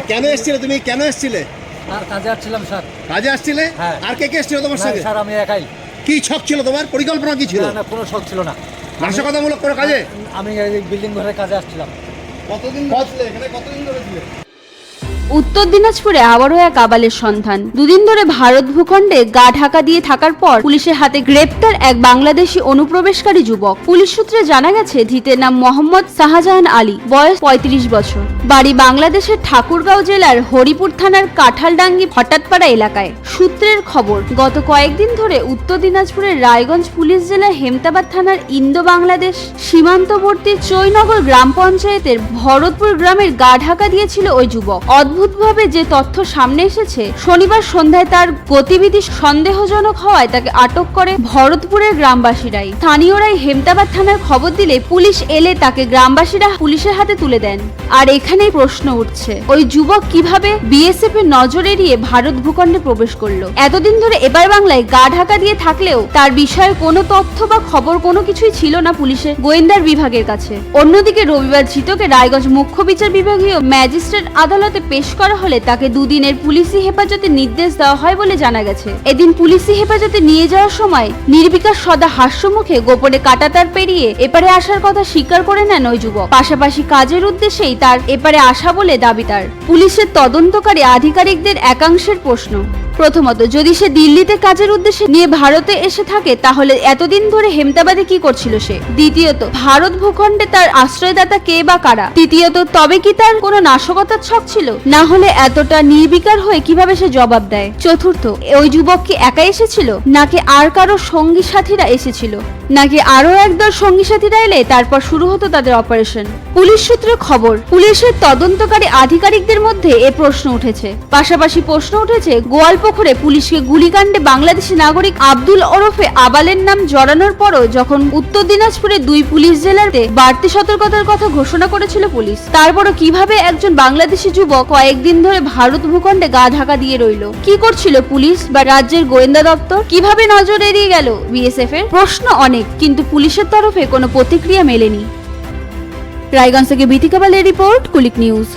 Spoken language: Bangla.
কেন এসছিলে তুমি? কেন এসছিলে? আর কাজে আসছিলাম স্যার। কাজে আসছিলে? হ্যাঁ। আর কে কে এসছিল তোমার সাথে সঙ্গে? স্যার আমি একাই। কি ছক ছিল তোমার? পরিকল্পনা কি ছিল? না না কোনো শখ ছিল না। নাশকতামূলক কোনো কাজে? আমি এই বিল্ডিং ঘরে কাজে আসছিলাম। কতদিন ধরে এখানে কতদিন ধরে ছিলে? উত্তর দিনাজপুরে আবারও এক আবালের সন্ধান। দুদিন ধরে ভারত ভূখণ্ডে গা ঢাকা দিয়ে থাকার পর পুলিশের হাতে গ্রেপ্তার এক বাংলাদেশি অনুপ্রবেশকারী যুবক। পুলিশ সূত্রে জানা গেছে, ধৃতের নাম মোহাম্মদ শাহজাহান আলী, বয়স ৩৫ বছর। বাড়ি বাংলাদেশের ঠাকুরগাঁও জেলার হরিপুর থানার কাঁঠালডাঙ্গি হঠাৎপাড়া এলাকায়। সূত্রের খবর, গত কয়েকদিন ধরে উত্তর দিনাজপুরের রায়গঞ্জ পুলিশ জেলার হেমতাবাদ থানার ইন্দো বাংলাদেশ সীমান্তবর্তী চৈনগর গ্রাম পঞ্চায়েতের ভরতপুর গ্রামের গা ঢাকা দিয়েছিল ওই যুবক। অদ্ভুতভাবে যে তথ্য সামনে এসেছে, শনিবার সন্ধ্যায় তার গতিবিধি সন্দেহজনক হওয়ায় তাকে আটক করে ভরতপুরের গ্রামবাসীরাই। স্থানীয়রাই হেমতাবাদ থানার খবর দিলে পুলিশ এলে তাকে গ্রামবাসীরা পুলিশের হাতে তুলে দেন। আর এখানেই প্রশ্ন উঠছে, ওই যুবক কীভাবে বিএসএফ এর নজর এড়িয়ে ভারত ভূখণ্ডে প্রবেশ করল? এতদিন ধরে এবার বাংলায় গা ঢাকা দিয়ে থাকলেও তার বিষয়ে কোনো তথ্য বা খবর কোনো কিছুই ছিল না পুলিশের গোয়েন্দার বিভাগের কাছে। অন্যদিকে রবিবার ধৃতকে রায়গঞ্জ মুখ্য বিচার বিভাগীয় ম্যাজিস্ট্রেট আদালতে পেশ করা হলে তাকে দুদিনের পুলিশি হেফাজতে নির্দেশ দেওয়া হয় বলে জানা গেছে। এদিন পুলিশি হেফাজতে নিয়ে যাওয়ার সময় নির্বিকার সদা হাস্যমুখে গোপনে কাটাতার পেরিয়ে এপারে আসার কথা স্বীকার করে নেন ওই যুবক। পাশাপাশি কাজের উদ্দেশ্যেই তার এপারে আসা বলে দাবি তার। পুলিশের তদন্তকারী আধিকারিকদের একাংশের প্রশ্ন প্রথমত, যদি সে দিল্লিতে কাজের উদ্দেশ্যে নিয়ে ভারতে এসে থাকে, তাহলে এতদিন ধরে হেমতাবাদে কি করছিল সে? দ্বিতীয়ত, ভারত ভূখণ্ডে তার আশ্রয়দাতা কে বা কারা? তৃতীয়ত, তবে কি তার কোনো নাশকতার ছক ছিল? না হলে এতটা নির্বিকার হয়ে কীভাবে সে জবাব দেয়? চতুর্থ, ওই যুবক কি একা এসেছিল? নাকি আর কারও সঙ্গী সাথীরা এসেছিল? নাকি আরও একদল সঙ্গী সাথীরা এলে তারপর শুরু হতো তাদের অপারেশন? পুলিশ সূত্রে খবর, পুলিশের তদন্তকারী আধিকারিকদের মধ্যে এ প্রশ্ন উঠেছে। পাশাপাশি প্রশ্ন উঠেছে গোয়ালপুকুরে পুলিশকে গুলিকাণ্ডে বাংলাদেশি নাগরিক আব্দুল ওরফে আবালের নাম জড়ানোর পরও যখন উত্তর দিনাজপুরে দুই পুলিশ জেলাতে বাড়তি সতর্কতার কথা ঘোষণা করেছিল পুলিশ, তারপরও কীভাবে একজন বাংলাদেশি যুবক কয়েকদিন ধরে ভারত ভূখণ্ডে গা ঢাকা দিয়ে রইল? কি করছিল পুলিশ বা রাজ্যের গোয়েন্দা দপ্তর? কীভাবে নজর এড়িয়ে গেল বিএসএফ এর? প্রশ্ন অনেক, কিন্তু পুলিশের তরফে কোনো প্রতিক্রিয়া মেলেনি। রায়গঞ্জ থেকে বিতিকাবালের রিপোর্ট, কুলিক নিউজ।